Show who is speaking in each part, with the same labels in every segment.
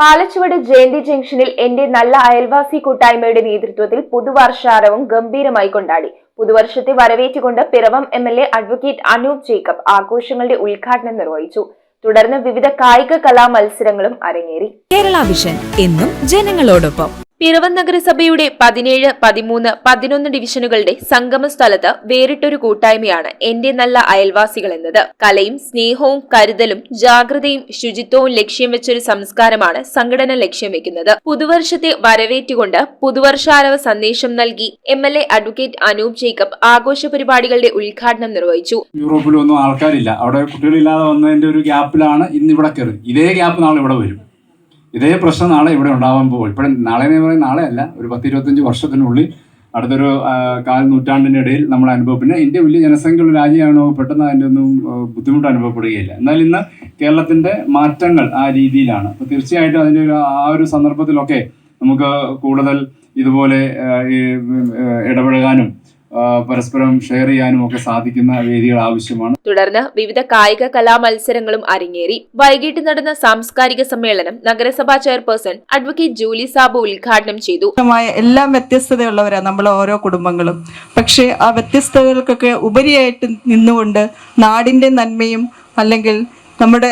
Speaker 1: പാലച്ചുവട് ജയന്തി ജംഗ്ഷനിൽ എന്റെ നല്ല അയൽവാസി കൂട്ടായ്മയുടെ നേതൃത്വത്തിൽ പുതുവർഷാരവും ഗംഭീരമായി കൊണ്ടാടി. പുതുവർഷത്തെ വരവേറ്റുകൊണ്ട് Piravom M L A advocate Anoop Jacob ആഘോഷങ്ങളുടെ ഉദ്ഘാടനം നിർവഹിച്ചു. തുടർന്ന് വിവിധ കായിക കലാ മത്സരങ്ങളും അരങ്ങേറി.
Speaker 2: കേരള വിഷൻ എന്നും ജനങ്ങളോടൊപ്പം.
Speaker 1: പിറവം നഗരസഭയുടെ പതിനേഴ് പതിമൂന്ന് പതിനൊന്ന് ഡിവിഷനുകളുടെ സംഗമ സ്ഥലത്ത് വേറിട്ടൊരു കൂട്ടായ്മയാണ് എന്റെ നല്ല അയൽവാസികൾ എന്നത് കലയും സ്നേഹവും കരുതലും ജാഗ്രതയും ശുചിത്വവും ലക്ഷ്യം വെച്ചൊരു സംസ്കാരമാണ് സംഘടന ലക്ഷ്യം വെക്കുന്നത്. പുതുവർഷത്തെ വരവേറ്റുകൊണ്ട് പുതുവർഷാരവ സന്ദേശം നൽകി M L A advocate Anoop Jacob ആഘോഷ പരിപാടികളുടെ ഉദ്ഘാടനം നിർവഹിച്ചു.
Speaker 3: യൂറോപ്പിലൊന്നും ആൾക്കാരില്ല. അവിടെ കുട്ടികളില്ലാതെ വന്നതിന്റെ ഒരു ഗ്യാപ്പിലാണ് ഇന്ന് ഇവിടെ കയറി. ഇതേ ഗ്യാപ്പ് നാളെ ഇവിടെ വരും. ഇതേ പ്രശ്നം നാളെ ഇവിടെ ഉണ്ടാവാൻ പോകും. ഇപ്പോഴും നാളെ എന്ന് പറയുന്നത് നാളെ അല്ല ഒരു പത്ത് ഇരുപത്തഞ്ച് വർഷത്തിനുള്ളിൽ അടുത്തൊരു കാൽ നൂറ്റാണ്ടിന്റെ ഇടയിൽ നമ്മൾ അനുഭവം പിന്നെ ഇന്ത്യ വലിയ ജനസംഖ്യയുള്ള രാജ്യമാണോ? പെട്ടെന്ന് അതിന്റെ ഒന്നും ബുദ്ധിമുട്ട് അനുഭവപ്പെടുകയില്ല. എന്നാൽ ഇന്ന് കേരളത്തിന്റെ മാറ്റങ്ങൾ ആ രീതിയിലാണ്. അപ്പോൾ തീർച്ചയായിട്ടും അതിന്റെ ഒരു ആ ഒരു സന്ദർഭത്തിലൊക്കെ നമുക്ക് കൂടുതൽ ഇതുപോലെ ഇടപഴകാനും പരസ്പരം ഷെയർ ചെയ്യാനും ഒക്കെ സാധിക്കുന്ന വേദികൾ ആവശ്യമാണ്.
Speaker 1: തുടർന്ന് വിവിധ കായിക കലാ മത്സരങ്ങളും അരങ്ങേറി. വൈകിട്ട് നടന്ന സാംസ്കാരിക സമ്മേളനം നഗരസഭാ ചെയർപേഴ്സൺ അഡ്വക്കേറ്റ് ജൂലി സാബു ഉദ്ഘാടനം ചെയ്തു.
Speaker 4: എല്ലാം വ്യത്യസ്തതയുള്ളവരാണ് നമ്മൾ ഓരോ കുടുംബങ്ങളും. പക്ഷേ ആ വ്യത്യസ്തതകൾക്കൊക്കെ ഉപരിയായിട്ട് നിന്നുകൊണ്ട് നാടിന്റെ നന്മയും അല്ലെങ്കിൽ നമ്മുടെ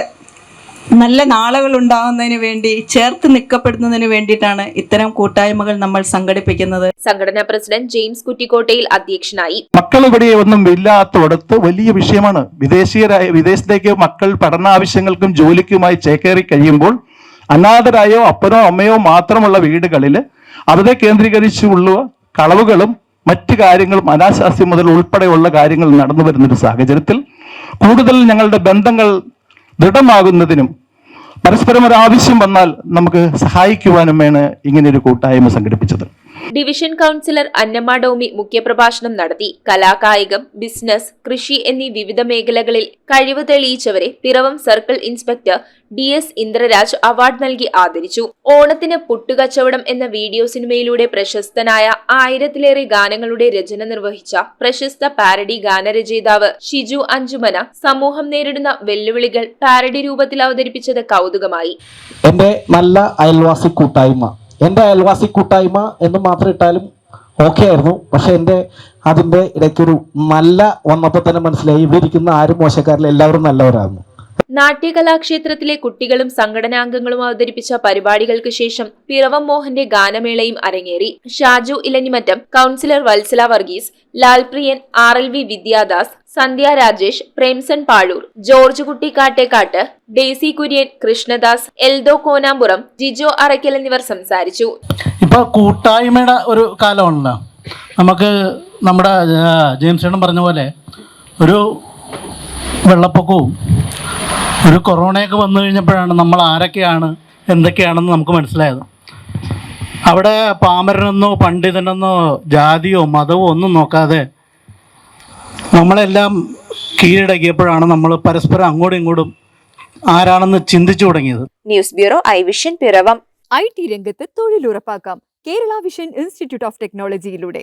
Speaker 4: നല്ല നാളുകൾ ഉണ്ടാകുന്നതിന് വേണ്ടി ചേർത്ത് നിൽക്കപ്പെടുന്നതിന് വേണ്ടിയിട്ടാണ് ഇത്തരം കൂട്ടായ്മകൾ നമ്മൾ സംഘടിപ്പിക്കുന്നത്.
Speaker 1: സംഘടനാ പ്രസിഡന്റ് ജെയിംസ് കുറ്റിക്കോട്ടയിൽ അധ്യക്ഷനായി.
Speaker 5: മക്കൾ ഇവിടെ ഒന്നും ഇല്ലാത്തടത്ത് വലിയ വിഷയമാണ്. വിദേശീയരായ വിദേശത്തേക്ക് മക്കൾ പഠനാവശ്യങ്ങൾക്കും ജോലിക്കുമായി ചേക്കേറി കഴിയുമ്പോൾ അനാഥരായോ അപ്പനോ അമ്മയോ മാത്രമുള്ള വീടുകളിൽ അവരെ കേന്ദ്രീകരിച്ചുള്ള കളവുകളും മറ്റു കാര്യങ്ങളും അനാശാസ്യം മുതൽ ഉൾപ്പെടെയുള്ള കാര്യങ്ങൾ നടന്നു വരുന്ന ഒരു സാഹചര്യത്തിൽ കൂടുതൽ ഞങ്ങളുടെ ബന്ധങ്ങൾ ദൃഢമാകുന്നതിനും പരസ്പരം ഒരു ആവശ്യം വന്നാൽ നമുക്ക് സഹായിക്കുവാനുമാണ് ഒരു കൂട്ടായ്മ സംഘടിപ്പിച്ചത്.
Speaker 1: ഡിവിഷൻ കൗൺസിലർ അന്നമ്മ ഡോമി മുഖ്യപ്രഭാഷണം നടത്തി. കലാകായികം ബിസിനസ് കൃഷി എന്നീ വിവിധ മേഖലകളിൽ കഴിവ് തെളിയിച്ചവരെ Piravom circle inspector D S Indraraj award നൽകി ആദരിച്ചു. ഓണത്തിന് പുട്ടുകച്ചവടം എന്ന വീഡിയോ സിനിമയിലൂടെ പ്രശസ്തനായ ആയിരത്തിലേറെ ഗാനങ്ങളുടെ രചന നിർവഹിച്ച പ്രശസ്ത പാരഡി ഗാനരചയിതാവ് ഷിജു അഞ്ചുമന സമൂഹം നേരിടുന്ന വെല്ലുവിളികൾ പാരഡി രൂപത്തിൽ അവതരിപ്പിച്ചത് കൗതുകമായി.
Speaker 6: എന്റെ നല്ല അയൽവാസി കൂട്ടായ്മ എന്റെ അയൽവാസി കൂട്ടായ്മ എന്ന് മാത്രം ഇട്ടാലും ഓക്കെ ആയിരുന്നു. പക്ഷെ എന്റെ അതിന്റെ ഇടയ്ക്കൊരു നല്ല വന്നപ്പോൾ തന്നെ മനസ്സിലായി. ഇവിടെ ഇരിക്കുന്ന ആരും മോശക്കാരില്ല എല്ലാവരും നല്ലവരായിരുന്നു
Speaker 1: നാട്യകലാക്ഷേത്രത്തിലെ കുട്ടികളും സംഘടനാംഗങ്ങളും അവതരിപ്പിച്ച പരിപാടികൾക്ക് ശേഷം പിറവം മോഹന്റെ ഗാനമേളയും അരങ്ങേറി. Shaju Ilanjimattam councillor Vatsala Varghese Lalpriyan R L V Vidyadas Sandhya Rajesh Premson Pazhoor George Kutty Kattekkatt Daisy Kurian Krishnadas Eldho Konampuram Jijo Arakkal എന്നിവർ സംസാരിച്ചു.
Speaker 7: ഇപ്പോൾ കൂട്ടായ്മയുടെ ഒരു കാലമാണല്ലോ. നമുക്ക് നമ്മുടെ ജെയിംസ് പറഞ്ഞ പോലെ ഒരു വെള്ളപ്പൊക്കവും ഒരു കൊറോണയൊക്കെ വന്നു കഴിഞ്ഞപ്പോഴാണ് നമ്മൾ ആരൊക്കെയാണ് എന്തൊക്കെയാണെന്ന് നമുക്ക് മനസ്സിലായത്. അവിടെ പാമരനെന്നോ പണ്ഡിതനെന്നോ ജാതിയോ മതമോ ഒന്നും നോക്കാതെ നമ്മളെല്ലാം കീഴടക്കിയപ്പോഴാണ് നമ്മൾ പരസ്പരം അങ്ങോട്ടും ഇങ്ങോട്ടും ആരാണെന്ന് ചിന്തിച്ചു തുടങ്ങിയത്.
Speaker 1: News bureau I vision Piravam.
Speaker 2: I T രംഗത്ത് തൊഴിലുറപ്പാക്കാം. Kerala vision institute of ടെക്നോളജിയിലൂടെ.